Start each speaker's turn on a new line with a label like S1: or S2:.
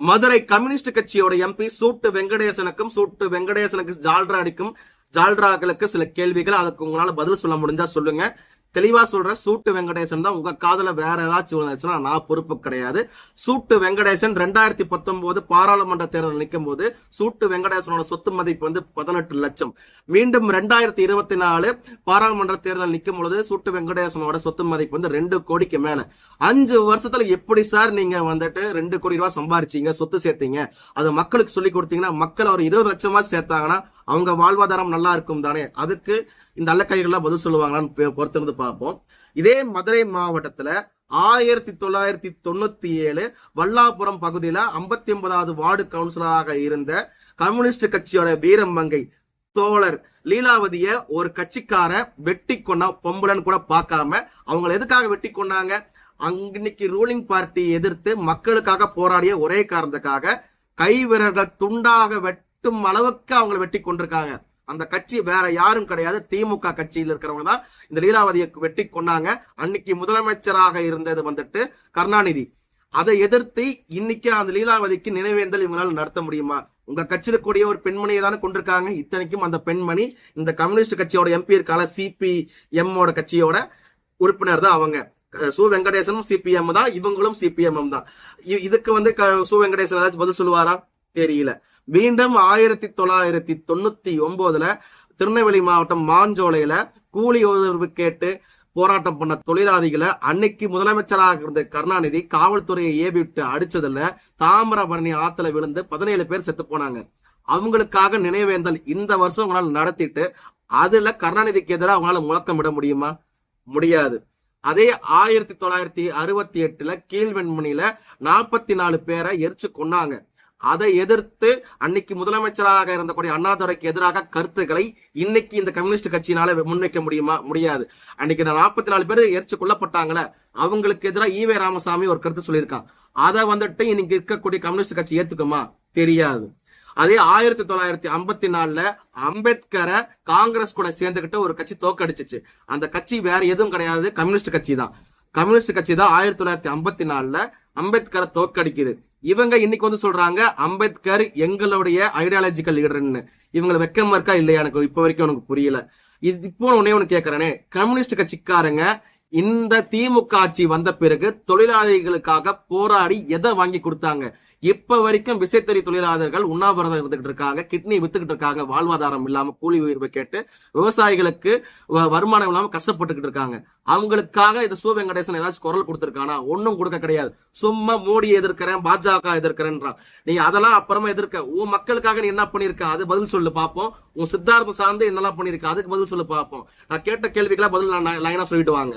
S1: Madurai communist கட்சியோட MP சூட்டு வெங்கடேசனுக்கும் சூட்டு வெங்கடேசனுக்கு ஜால்ரா அடிக்கும் ஜால்ராக்களுக்கு சில கேள்விகள் அதுக்கு உங்களால பதில் சொல்ல முடிஞ்சா சொல்லுங்க. தெளிவா சொல்ற சூட்டு வெங்கடேசன் தான் உங்க காதல வேற ஏதாச்சும் விழுந்துச்சுன்னா நான் பொறுப்பு கிடையாது. சூட்டு வெங்கடேசன் ரெண்டாயிரத்தி பத்தொன்பது பாராளுமன்ற தேர்தல் நிற்கும் போது சூட்டு வெங்கடேசனோட சொத்து மதிப்பு வந்து பதினெட்டு லட்சம். மீண்டும் ரெண்டாயிரத்தி இருபத்தி நாலு பாராளுமன்ற தேர்தல் நிற்கும் பொழுது சூட்டு வெங்கடேசனோட சொத்து மதிப்பு வந்து ரெண்டு கோடிக்கு மேல. அஞ்சு வருஷத்துல எப்படி சார் நீங்க வந்துட்டு ரெண்டு கோடி ரூபாய் சம்பாரிச்சீங்க சொத்து சேர்த்தீங்க? அதை மக்களுக்கு சொல்லி கொடுத்தீங்கன்னா மக்கள் ஒரு இருபது லட்சமா சேர்த்தாங்கன்னா அவங்க வாழ்வாதாரம் நல்லா இருக்கும் தானே? அதுக்கு இந்த அல்லக்கைகள்லாம் பதில் சொல்லுவாங்களான்னு பொறுத்திருந்து பார்ப்போம். இதே மதுரை மாவட்டத்துல ஆயிரத்தி தொள்ளாயிரத்தி தொண்ணூத்தி ஏழு வல்லாபுரம் பகுதியில ஐம்பத்தி ஒன்பதாவது வார்டு கவுன்சிலராக இருந்த கம்யூனிஸ்ட் கட்சியோட வீரமங்கை தோழர் லீலாவதிய ஒரு கட்சிக்கார வெட்டி கொண்டா பொம்பளன்னு கூட பார்க்காம அவங்களை எதுக்காக வெட்டி கொண்டாங்க அன்னைக்கு ரூலிங் பார்ட்டி எதிர்த்து மக்களுக்காக போராடிய ஒரே காரணத்துக்காக கை விரல்கள் துண்டாக வெட்டும் அளவுக்கு அவங்களை வெட்டி கொண்டிருக்காங்க. அந்த கட்சி வேற யாரும் கிடையாது. திமுக கட்சியில் இருக்கிறவங்க தான் இந்த லீலாவதியை வெட்டி கொண்டாங்க அன்னைக்கு முதலமைச்சராக இருந்தது வந்துட்டு கருணாநிதி. அதை எதிர்த்து இன்னைக்கு அந்த லீலாவதிக்கு நினைவேந்தல் இவங்களால் நடத்த முடியுமா? உங்க கட்சியில கூடிய ஒரு பெண்மணியை தானே கொண்டிருக்காங்க. இத்தனைக்கும் அந்த பெண்மணி இந்த கம்யூனிஸ்ட் கட்சியோட எம்பி இருக்கால சிபிஎம்மோட கட்சியோட உறுப்பினர் தான் அவங்க. சு வெங்கடேசனும் சிபிஎம் தான் இவங்களும் சிபிஎம் தான். இதுக்கு வந்து சு வெங்கடேசன் ஏதாச்சும் பதில் சொல்லுவாரா? தெரியல. மீண்டும் ஆயிரத்தி தொள்ளாயிரத்தி தொண்ணூத்தி ஒன்பதுல திருநெல்வேலி மாவட்டம் மாஞ்சோலையில கூலி உயர்வு கேட்டு போராட்டம் பண்ண தொழிலாளிகளை அன்னைக்கு முதலமைச்சராக இருந்த கருணாநிதி காவல்துறையை ஏவி விட்டு அடிச்சதுல தாமிரபரணி ஆத்துல விழுந்து பதினேழு பேர் செத்து போனாங்க. அவங்களுக்காக நினைவேந்தல் இந்த வருஷம் உங்களால் நடத்திட்டு அதுல கருணாநிதிக்கு எதிராக அவங்களால முழக்கம் விட முடியுமா? முடியாது. அதே ஆயிரத்தி தொள்ளாயிரத்தி அறுபத்தி எட்டுல கீழ்வெண்மணியில நாற்பத்தி நாலு பேரை எரிச்சு கொன்னாங்க. அதை எதிர்த்து அன்னைக்கு முதலமைச்சராக இருந்தக்கூடிய அண்ணாதுரைக்கு எதிராக கருத்துக்களை இன்னைக்கு இந்த கம்யூனிஸ்ட் கட்சியினால முன்வைக்க முடியுமா? முடியாது. அன்னைக்கு நாற்பத்தி நாலு பேர் எரிச்சு கொல்லப்பட்டாங்களே அவங்களுக்கு எதிராக ஈவே ராமசாமி ஒரு கருத்து சொல்லியிருக்கான் அதை வந்துட்டு இன்னைக்கு இருக்கக்கூடிய கம்யூனிஸ்ட் கட்சி ஏத்துக்குமா? தெரியாது. அதே ஆயிரத்தி தொள்ளாயிரத்தி ஐம்பத்தி நாலுல அம்பேத்கரை காங்கிரஸ் கூட சேர்ந்துகிட்ட ஒரு கட்சி தோக்கடிச்சிச்சு. அந்த கட்சி வேற எதுவும் கிடையாது. கம்யூனிஸ்ட் கட்சி தான். கம்யூனிஸ்ட் கட்சி தான் ஆயிரத்தி தொள்ளாயிரத்தி ஐம்பத்தி நாலுல அம்பேத்கரை தோக்கடிக்குது. இவங்க இன்னைக்கு வந்து சொல்றாங்க அம்பேத்கர் எங்களுடைய ஐடியாலஜிக்கல் லீடர்னு இவங்களை வெக்கம் இருக்கா இல்லையா எனக்கு இப்ப வரைக்கும் எனக்கு புரியல. இது இப்போ உடனே ஒன்று கேட்கறேனே கம்யூனிஸ்ட் கட்சிக்காரங்க இந்த திமுக ஆட்சி வந்த பிறகு தொழிலாளிகளுக்காக போராடி எதை வாங்கி கொடுத்தாங்க? இப்ப வரைக்கும் விசைத்தறி தொழிலாளர்கள் உண்ணாவிரதம் இருந்துகிட்டு இருக்காங்க கிட்னி வித்துக்கிட்டு இருக்காங்க வாழ்வாதாரம் இல்லாம கூலி உயர்வை கேட்டு விவசாயிகளுக்கு வருமானம் இல்லாம கஷ்டப்பட்டுக்கிட்டு இருக்காங்க. அவங்களுக்காக இந்த சு வெங்கடேசன் ஏதாச்சும் குரல் கொடுத்துருக்கானா? ஒன்னும் கொடுக்க கிடையாது. சும்மா மோடி எதிர்க்கிறேன் பாஜக எதிர்க்கிறேன்றான். நீ அதெல்லாம் அப்புறமா எதிர்க்க. உன் மக்களுக்காக நீ என்ன பண்ணிருக்க? அது பதில் சொல்லு பார்ப்போம் உன் சித்தார்த்தம் சார்ந்து என்னெல்லாம் பண்ணிருக்க? அதுக்கு பதில் சொல்லு பார்ப்போம் நான் கேட்ட கேள்விக்கெல்லாம் பதில் லைனா சொல்லிட்டு வாங்க.